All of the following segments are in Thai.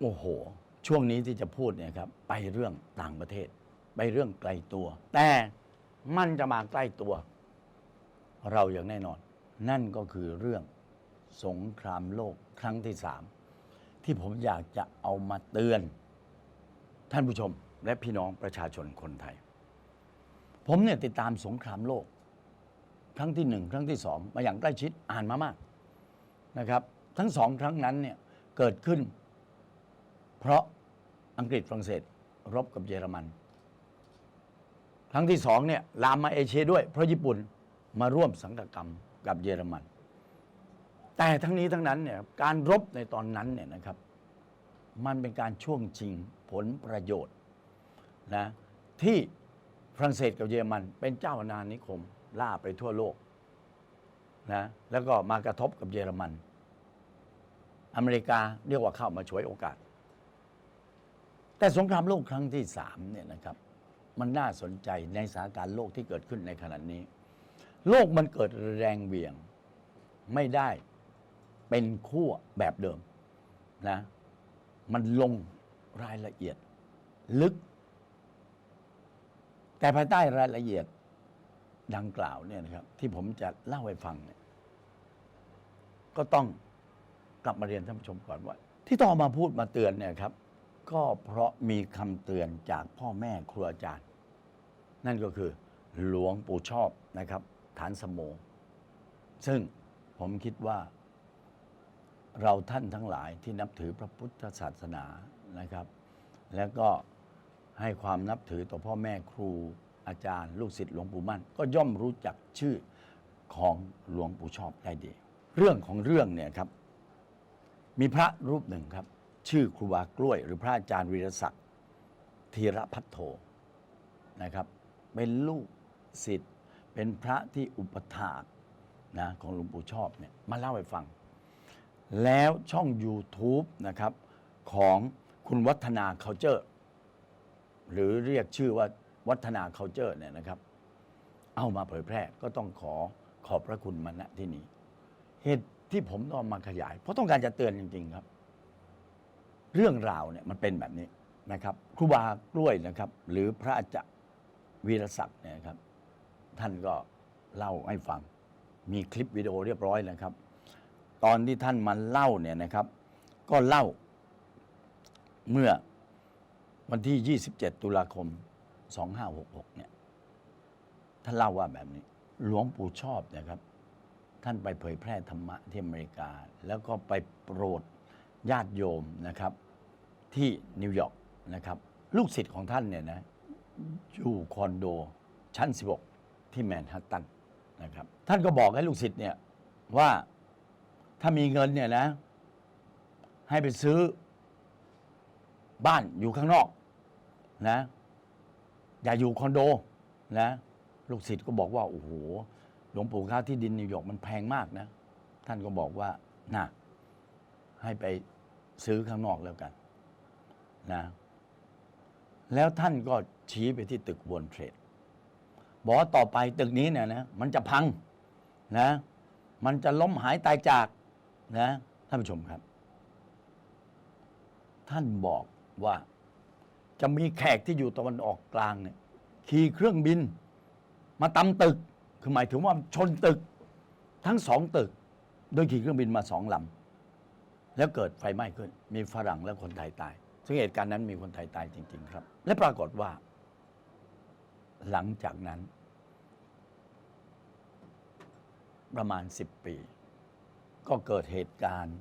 โอ้โห ช่วงนี้ที่จะพูดเนี่ยครับ ไปเรื่องต่างประเทศ ไปเรื่องไกลตัว แต่มันจะมาใกล้ตัว เราอย่างแน่นอน นั่นก็คือเรื่องสงครามโลกครั้งที่สามที่ผมอยากจะเอามาเตือน ท่านผู้ชมและพี่น้องประชาชนคนไทย ผมเนี่ยติดตามสงครามโลก ครั้งที่หนึ่งครั้งที่สองมาอย่างใกล้ชิดอ่านมามากนะครับ ทั้งสองครั้งนั้นเนี่ยเกิดขึ้น เพราะอังกฤษฝรั่งเศสรบกับเยอรมัน ครั้งที่สองเนี่ยลามมาเอเชียด้วย เพราะญี่ปุ่นมาร่วมสังกกรรมกับเยอรมัน แต่ทั้งนี้ทั้งนั้นเนี่ยการรบในตอนนั้นเนี่ยนะครับ มันเป็นการช่วงชิงผลประโยชน์นะที่ฝรั่งเศสกับเยอรมัน เป็นเจ้าอาณานิคม ล่าไปทั่วโลกนะแล้วก็มากระทบกับเยอรมัน อเมริกาเรียกว่าเข้ามาฉวยโอกาส แต่สงครามโลกครั้งที่สามเนี่ยนะครับมันน่าสนใจในสถานการณ์โลกที่เกิดขึ้นในขณะนี้ โลกมันเกิดแรงเหวี่ยงไม่ได้เป็นขั้วแบบเดิมนะมันลงรายละเอียด ลึก แต่ภายใต้รายละเอียดดังกล่าวเนี่ยนะครับ ที่ผมจะเล่าให้ฟังเนี่ยก็ต้องกลับมาเรียนท่านผู้ชมก่อนว่า ที่ต้องมาพูดมาเตือนเนี่ยครับ ก็เพราะมีคำเตือนจากพ่อแม่ครูอาจารย์ นั่นก็คือหลวงปู่ชอบนะครับ ฐานสมโมซึ่งผมคิดว่า เราท่านทั้งหลายที่นับถือพระพุทธศาสนานะครับ แล้วก็ให้ความนับถือต่อพ่อแม่ครูอาจารย์ ลูกศิษย์หลวงปู่มั่น ก็ย่อมรู้จักชื่อของหลวงปู่ชอบได้ดี เรื่องของเรื่องเนี่ยครับ มีพระรูปหนึ่งครับ ชื่อครูบากล้วย หรือพระอาจารย์วีรศักดิ์ธีรพัฒโธนะครับเป็นลูกศิษย์เป็นพระที่อุปถากนะของหลวงปู่ชอบเนี่ยมาเล่าให้ฟัง แล้วช่อง YouTube นะครับของคุณวัฒนาเคาเจอร์หรือเรียกชื่อว่าวัฒนาเคาเจอร์เนี่ยนะครับ เอามาเผยแพร่ก็ต้องขอขอบพระคุณมาณที่นี้ เหตุที่ผมต้องมาขยาย เพราะต้องการจะเตือนจริง ๆ ครับ เรื่องราวเนี่ยมันเป็นแบบนี้นะครับครูบากล้วยนะครับ หรือพระอาจารย์วีรศักดิ์เนี่ยครับ ท่านก็เล่าให้ฟัง มีคลิปวิดีโอเรียบร้อยนะครับ ตอนที่ท่านมาเล่าเนี่ยนะครับ ก็เล่าเมื่อวันที่ 27 ตุลาคม 2566 เนี่ย ท่านเล่าว่าแบบนี้ หลวงปู่ชอบนะครับ ท่านไปเผยแพร่ธรรมะที่อเมริกา แล้วก็ไปโปรดญาติโยมนะครับ ที่นิวยอร์กนะครับลูกศิษย์ของท่านเนี่ยนะอยู่คอนโดชั้น 16 ที่แมนฮัตตันนะครับท่านก็บอกให้ลูกศิษย์เนี่ยว่าถ้ามีเงินเนี่ยนะ ให้ไปซื้อบ้านอยู่ข้างนอกนะ อย่าอยู่คอนโดนะลูกศิษย์ก็บอกว่าโอ้โหหลวงปู่ค้าที่ดินนิวยอร์กมันแพงมากนะ ท่านก็บอกว่าน่ะให้ไปซื้อข้างนอกแล้วกัน นะแล้วท่านก็ชี้ไปที่ตึกวนเทรดบอกว่าต่อไปตึกนี้เนี่ยนะมันจะพังนะ มันจะล้มหายตายจากนะท่านผู้ชมครับ ท่านบอกว่าจะมีแขกที่อยู่ตะวันออกกลางเนี่ยขี่เครื่องบิน มาตำตึก คือหมายถึงว่าชนตึก ทั้งสองตึก โดยขี่เครื่องบินมาสองลำแล้วเกิดไฟไหม้ขึ้น มีฝรั่งและคนไทยตาย ซึ่งเหตุการณ์นั้นมีคนไทยตายจริง ๆ ครับ และปรากฏว่า หลังจากนั้น ประมาณ 10 ปี ก็เกิดเหตุการณ์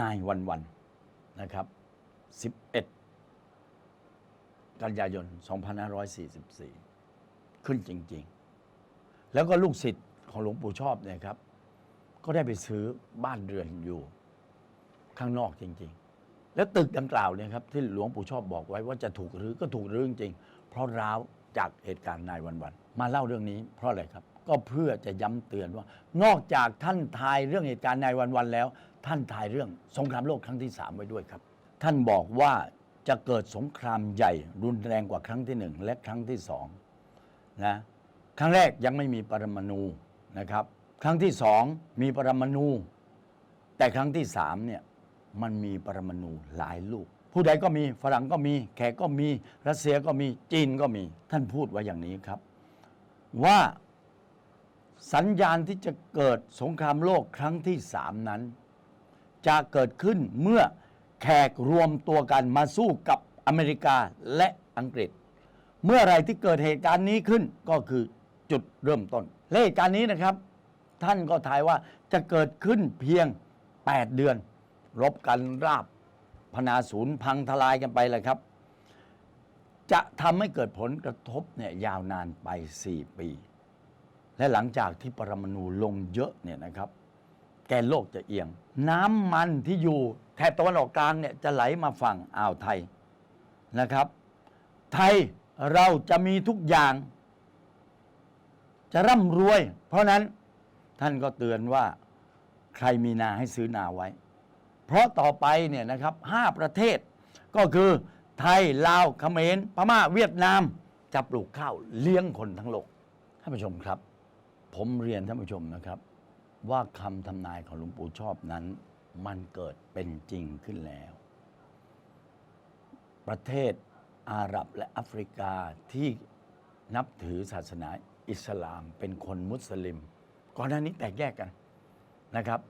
นายวันวันๆนะครับ 11 กันยายน 2544 ขึ้นจริง ๆ แล้วก็ลูกศิษย์ของหลวงปู่ชอบเนี่ยครับ ก็ได้ไปซื้อบ้านเรือนอยู่ ข้างนอกจริง ๆ แล้วตึกดังกล่าวเนี่ยครับที่หลวงปู่ชอบบอกไว้ว่าจะถูกรื้อก็ถูกรื้อจริงๆเพราะร้าวจากเหตุการณ์นายวันวันๆมาเล่าเรื่องนี้ เพราะอะไรครับ ก็เพื่อจะย้ำเตือนว่า นอกจากท่านทายเรื่องเหตุการณ์นายวันวันๆแล้ว ท่านทายเรื่องสงครามโลกครั้งที่สามไว้ด้วยครับ ท่านบอกว่าจะเกิดสงครามใหญ่รุนแรงกว่าครั้งที่หนึ่งและครั้งที่สองนะครั้งแรกยังไม่มีปรมาณูนะครับ ครั้งที่สองมีปรมาณูแต่ครั้งที่สามเนี่ย มันมีปรมาณูหลายลูก ผู้ใดก็มีฝรั่งก็มี แขกก็มีรัสเซียก็มีจีนก็มี ท่านพูดไว้อย่างนี้ครับ ว่าสัญญาณที่จะเกิดสงครามโลกครั้งที่สามนั้น จะเกิดขึ้นเมื่อแขกรวมตัวกันมาสู้กับอเมริกาและอังกฤษ เมื่อไรที่เกิดเหตุการณ์นี้ขึ้นก็คือจุดเริ่มต้นและเหตุการณ์นี้นะครับ ท่านก็ทายว่าจะเกิดขึ้นเพียง 8 เดือน รบกันราบพนาศูนย์พังทลายกันไปเลยครับ จะทำให้เกิดผลกระทบเนี่ยยาวนานไป 4 ปี และหลังจากที่ปรมาณูลงเยอะเนี่ยนะครับ แกนโลกจะเอียง น้ำมันที่อยู่แถบตะวันออกกลางเนี่ยจะไหลมาฝั่งอ่าวไทยนะครับ ไทยเราจะมีทุกอย่าง จะร่ำรวย เพราะนั้นท่านก็เตือนว่าใครมีนาให้ซื้อนาไว้ เพราะต่อไปเนี่ยนะครับห้าประเทศ ก็คือไทยลาวเขมรพม่าเวียดนามจะปลูกข้าวเลี้ยงคนทั้งโลกท่านผู้ชมครับ ผมเรียนท่านผู้ชมนะครับ ว่าคำทำนายของหลวงปู่ชอบนั้น มันเกิดเป็นจริงขึ้นแล้ว ประเทศอาหรับและแอฟริกาที่นับถือศาสนาอิสลามเป็นคนมุสลิม ก่อนหน้านี้แตกแยกกันนะครับ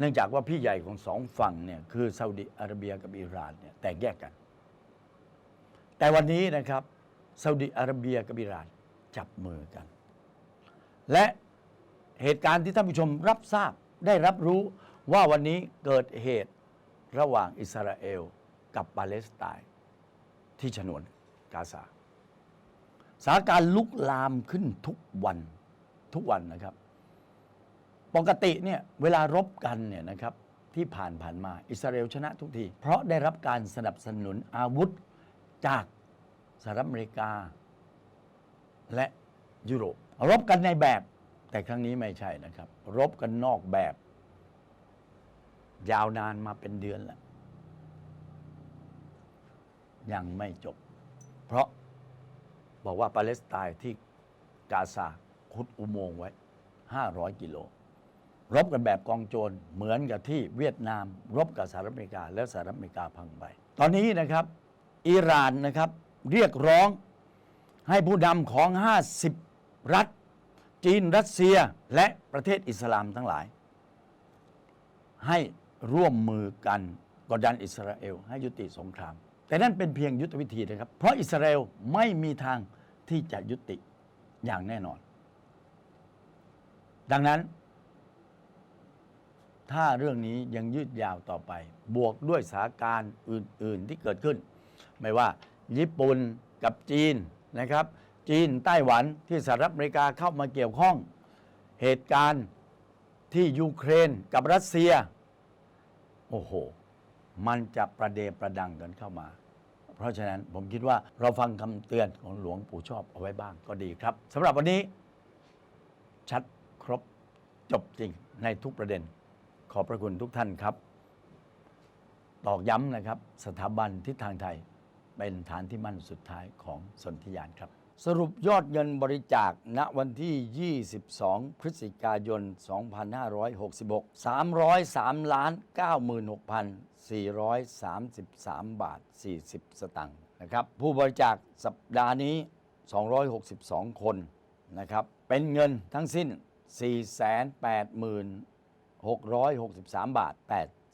นื่องจากว่าพี่ใหญ่ของสองฝั่งเนี่ยคือซาอุดิอาระเบียกับอิหร่านเนี่ยแตกแยกกัน แต่วันนี้นะครับซาอุดิอาระเบียกับอิหร่านจับมือกัน และเหตุการณ์ที่ท่านผู้ชมรับทราบได้รับรู้ว่าวันนี้เกิดเหตุระหว่างอิสราเอลกับปาเลสไตน์ที่ฉนวนกาซาสถานการณ์ลุกลามขึ้นทุกวันทุกวันนะครับ ปกติเนี่ยเวลารบกันเนี่ยนะครับที่ผ่านผ่านมาอิสราเอลชนะทุกที เพราะได้รับการสนับสนุนอาวุธจากสหรัฐอเมริกา และยุโรป รบกันในแบบ แต่ครั้งนี้ไม่ใช่นะครับ รบกันนอกแบบ ยาวนานมาเป็นเดือนแล้ว ยังไม่จบ เพราะบอกว่าปาเลสไตน์ที่กาซาขุดอุโมงค์ไว้ 500 กิโล รบกันแบบกองโจรเหมือนกับที่เวียดนาม รบกับสหรัฐอเมริกา แล้วสหรัฐอเมริกาพังไป ตอนนี้นะครับอิหร่านนะครับเรียกร้องให้ผู้นำของ 50 รัฐ จีนรัสเซียและประเทศอิสลามทั้งหลาย ให้ร่วมมือกันกดดันอิสราเอล ให้ยุติสงคราม แต่นั่นเป็นเพียงยุทธวิธีนะครับ เพราะอิสราเอลไม่มีทางที่จะยุติอย่างแน่นอน ดังนั้น ถ้าเรื่องนี้ยังยืดยาวต่อไป บวกด้วยสถานการณ์อื่น ๆ ที่เกิดขึ้น ไม่ว่าญี่ปุ่นกับจีนนะครับ จีนไต้หวันที่สหรัฐอเมริกาเข้ามาเกี่ยวข้อง เหตุการณ์ที่ยูเครนกับรัสเซีย โอ้โห มันจะประเดประดังกันเข้ามา เพราะฉะนั้นผมคิดว่าเราฟังคำเตือนของหลวงปู่ชอบเอาไว้บ้างก็ดีครับสำหรับวันนี้ชัดครบจบจริงในทุกประเด็น ขอบพระคุณทุกท่านครับ ตอกย้ำนะครับ สถาบันทิศทางไทยเป็นฐานที่มั่นสุดท้ายของสนธิยานครับ สรุปยอดเงินบริจาคณวันที่ 22 พฤศจิกายน 2566 303ล้าน96,433 บาท 40 สตังค์นะครับ ผู้บริจาคสัปดาห์นี้ 262 คนนะครับ เป็นเงินทั้งสิ้น 4 8 1 663 บาท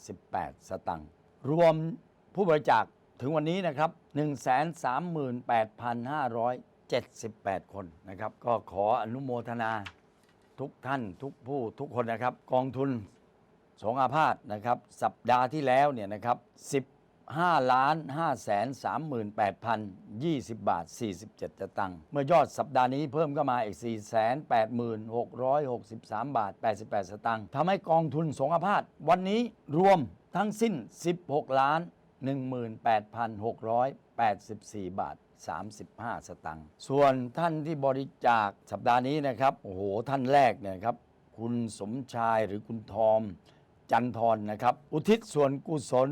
88 สตังค์รวมผู้บริจาคถึงวันนี้นะครับ 138,578 คนนะครับ ก็ขออนุโมทนาทุกท่านทุกผู้ทุกคนนะครับ กองทุนสงอาพาธนะครับ สัปดาห์ที่แล้วเนี่ยนะครับ 5ล้าน5แสน38,020 บาท 47สตังค์เมื่อยอดสัปดาห์นี้เพิ่มก็มาอีก 4 8 6 6 3 บาท 88 สตังค์ทำให้กองทุนสงอาพาธวันนี้รวมทั้งสิ้น 16 ล้าน 18,684 บาท 35 สตังค์ส่วนท่านที่บริจาคสัปดาห์นี้นะครับ โอ้โห ท่านแรกเนี่ยครับ คุณสมชายหรือคุณทอมจันทรนะครับ อุทิศส่วนกุศล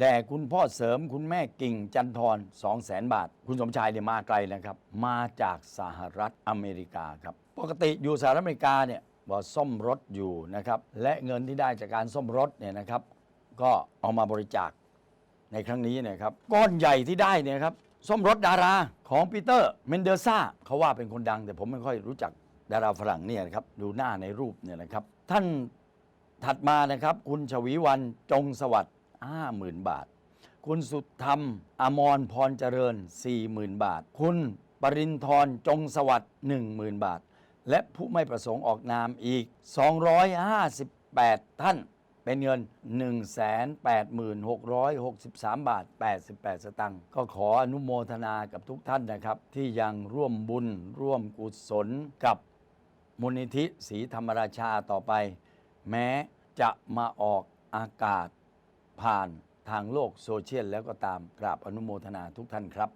แด่คุณพ่อเสริมคุณแม่กิ่งจันทร2 0 0แสนบาท คุณสมชายเนี่ยมาไกลนะครับ มาจากสหรัฐอเมริกาครับ ปกติอยู่สหรัฐอเมริกาเนี่ยบอกซ่อมรถอยู่นะครับ และเงินที่ได้จากการซ่อมรถเนี่ยนะครับ ก็เอามาบริจาคในครั้งนี้เนะครับ ก้อนใหญ่ที่ได้เนี่ยครับส้มรสดาราของปีเตอร์เมนเดซ่าเขาว่าเป็นคนดัง แต่ผมไม่ค่อยรู้จักดาราฝรั่งเนี่ยนะครับดูหน้าในรูปเนี่ยนะครับ ท่านถัดมานะครับ คุณชวีวันจงสวัสดิ์ 50,000 บาท คุณสุธรรม อมรพรเจริญ 40,000 บาท คุณปรินทร์จงสวัสดิ์10,000 บาท และผู้ไม่ประสงค์ออกนามอีก 258 ท่าน เป็นเงิน 18663บาท 88 สตังค์ก็ขออนุโมทนากับทุกท่านนะครับ ที่ยังร่วมบุญร่วมกุศลกับมูลนิธิศรีธรรมราชาต่อไป แม้จะมาออกอากาศ ผ่านทางโลกโซเชียลแล้วก็ตามกราบอนุโมทนาทุกท่านครับ